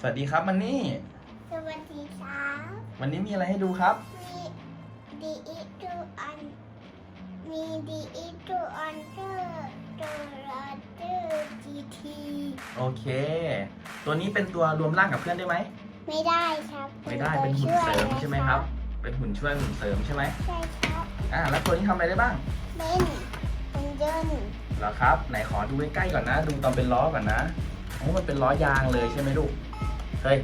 สวัสดีครับมันนี่ สวัสดีครับวันนี้มีอะไรให้ดูครับ มีดีอีทูอัน มีดีอีทูอันเดอร์ตัวราเดอร์จีทีโอเค ตัวนี้เป็นตัวรวมร่างกับเพื่อนได้ไหม ไม่ได้ครับไม่ได้เป็นหุ่นเสริมใช่ไหมครับ เป็นหุ่นช่วยหุ่นเสริมใช่ไหมใช่ครับอ่าแล้วตัวนี้ทำอะไรได้บ้างเป็นหุ่นยนต์เหรอครับ ไหนขอดูใกล้ๆก่อนนะ ดูตอนเป็นล้อก่อนนะโอ้มันเป็นล้อยางเลยใช่ไหมลูก เฮ้ย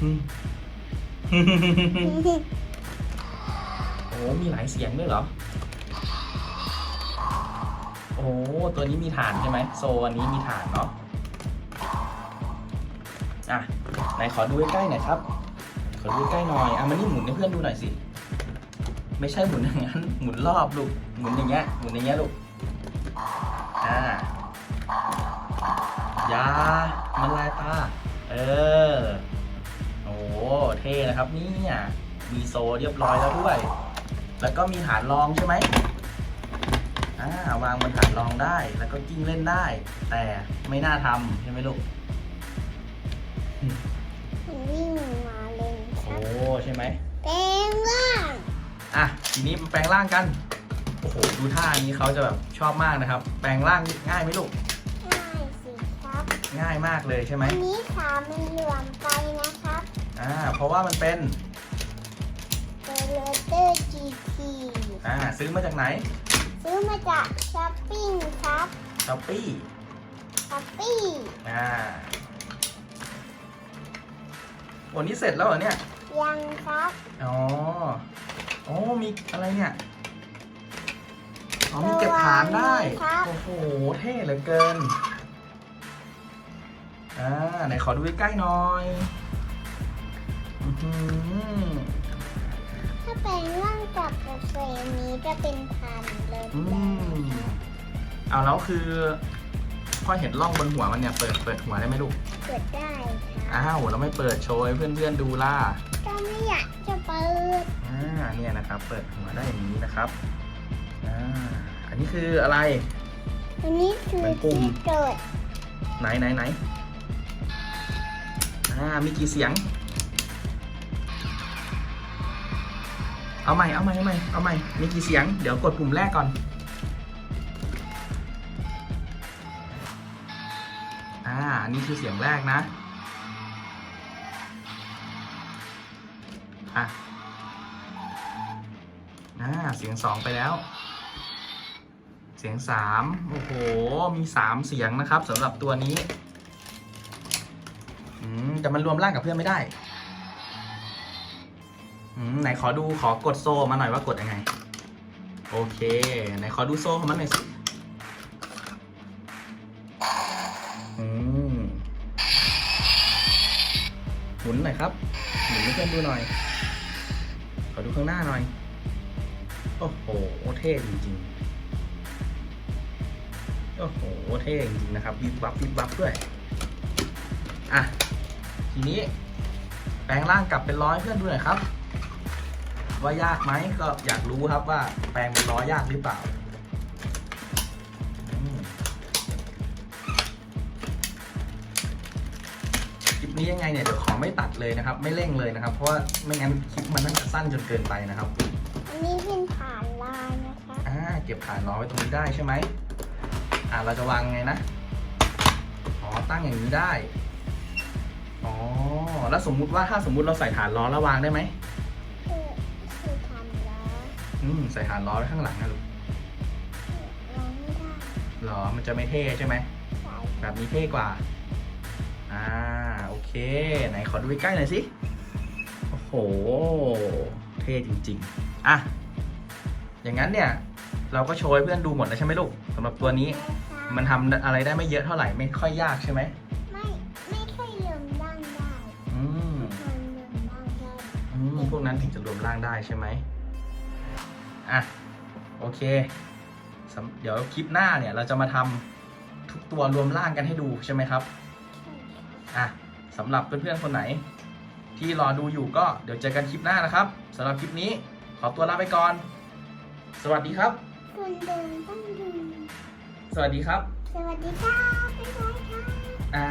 อืมโอ้มีหลายเสียงด้วยเหรอ โอ้ตัวนี้มีฐานใช่ไหมโซอันนี้มีฐานเนาะอะไหนขอดูใกล้ๆหน่อยครับ ขอดูใกล้หน่อยอะมันนี่หมุนให้เพื่อนดูหน่อยสิ ไม่ใช่หมุนอย่างนั้น หมุนรอบลูก หมุนอย่างเงี้ย หมุนอย่างเงี้ยลูก อ่า ตา เออ โอ้เท่นะครับเนี่ยมีโซเรียบร้อยแล้วด้วย แล้วก็มีฐานรองใช่ไหมอ่าวางบนฐานรองได้ แล้วก็กิ้งเล่นได้ แต่ไม่น่าทำใช่ไหมลูก มันวิ่งมาเล่นคโอ้รับใช่ไหม แปลงร่างอะทีนี้มาแปลงร่างกัน โอ้โห ดูท่านี้เขาจะแบบชอบมากนะครับ แปลงร่างง่ายไหมลูกง่ายสิครับ ง่ายมากเลยใช่ไหมอันนี้ขามันรวมไปนะครับอ่าเพราะว่ามันเป็นตัวเรเตอร์จีทีอ่าซื้อมาจากไหนซื้อมาจากช้อปปิ้งครับช้อปปี้ช้อปปี้อ่าวันนี้เสร็จแล้วเหรอเนี่ยยังครับอ๋อโอ้มีอะไรเนี่ยอ๋อมีเก็บฐานได้ครับโอ้โห เท่เหลือเกิน อ่าไหนขอดูใกล้ๆหน่อยอื้อหือถ้าแปลงร่างกับกาแฟนี้จะเป็นพันเลยอืมเอาแล้วคือพ่อเห็นร่องบนหัวมันเนี่ยเปิดเปิดหัวได้ไหมลูกเปิดได้ครับอ้าวเราไม่เปิดโชว์ให้เพื่อนๆดูล่ะก็ไม่อยากจะเปิดอ่าเนี่ยนะครับ เปิดหัวได้อย่างนี้นะครับอ่าอันนี้คืออะไร อันนี้คือเป็นปุ่มที่เกิดไหนไหนไหน อ่ามีกี่เสียง เอาใหม่ เอาใหม่ เอาใหม่ เอาใหม่ มีกี่เสียง เดี๋ยวกดปุ่มแรกก่อน อ่านนี้คือเสียงแรกนะ อะ อ่า เสียงสองไปแล้ว เสียงสามโอ้โห มีสามเสียงนะครับสำหรับตัวนี้ อืมแต่มันรวมร่างกับเพื่อนไม่ได้อืมไหนขอดูขอกดโซ่มาหน่อยว่ากดยังไง โอเค ไหนขอดูโซ่ของมันหน่อยสิอืมหมุนหน่อยครับหมุนให้เพื่อนดูหน่อย ขอดูข้างหน้าหน่อย โอ้โหเท่จริงๆ โอ้โหเท่จริงๆนะครับวิบวับวิบวับด้วย อะ ทีนี้แปลงร่างกลับเป็นร้อยเพื่อนดูหน่อยครับ ว่ายากไหมก็อยากรู้ครับว่าแปลงเป็นร้อยยากหรือเปล่าอืมคลิปนี้ยังไงเนี่ยเดี๋ยวขอไม่ตัดเลยนะครับ ไม่เร่งเลยนะครับ เพราะว่าไม่งั้นคลิปมันน่าจะสั้นจนเกินไปนะครับอันนี้เป็นฐานลายนะคะอ่าเก็บฐานล้อไว้ตรงนี้ได้ใช่ไหมอ่าเราจะวางไงนะอ๋อตั้งอย่างนี้ได้อ๋อ แล้วสมมุติว่าถ้าสมมุติเราใส่ฐานล้อแล้ววางได้ไหมคือคือฐานล้ออืมใส่ฐานล้อไว้ข้างหลังนะลูกลองไม่ได้หรอมันจะไม่เท่ใช่ไหมใส่แบบนี้เท่กว่า อ่าโอเค ไหนขอดูใกล้ๆหน่อยสิโอ้โห เท่จริงๆอะอย่างนั้นเนี่ย เราก็โชว์ให้เพื่อนดูหมดแล้วใช่ไหมลูกสำหรับตัวนี้ มันทำอะไรได้ไม่เยอะเท่าไหร่ไม่ค่อยยากใช่ไหมไม่ไม่ พวกนั้นถึงจะรวมร่างได้ใช่ไหมอะโอเคสำเดี๋ยวคลิปหน้าเนี่ยเราจะมาทำทุกตัวรวมร่างกันให้ดูใช่ไหมครับใช่ครับอะสำหรับเพื่อนๆคนไหน ที่รอดูอยู่ก็เดี๋ยวเจอกันคลิปหน้านะครับสำหรับคลิปนี้ขอตัวลาไปก่อน สวัสดีครับ คนเดินต้องดูสวัสดีครับ สวัสดีครับบ๊ายบายครับอ่า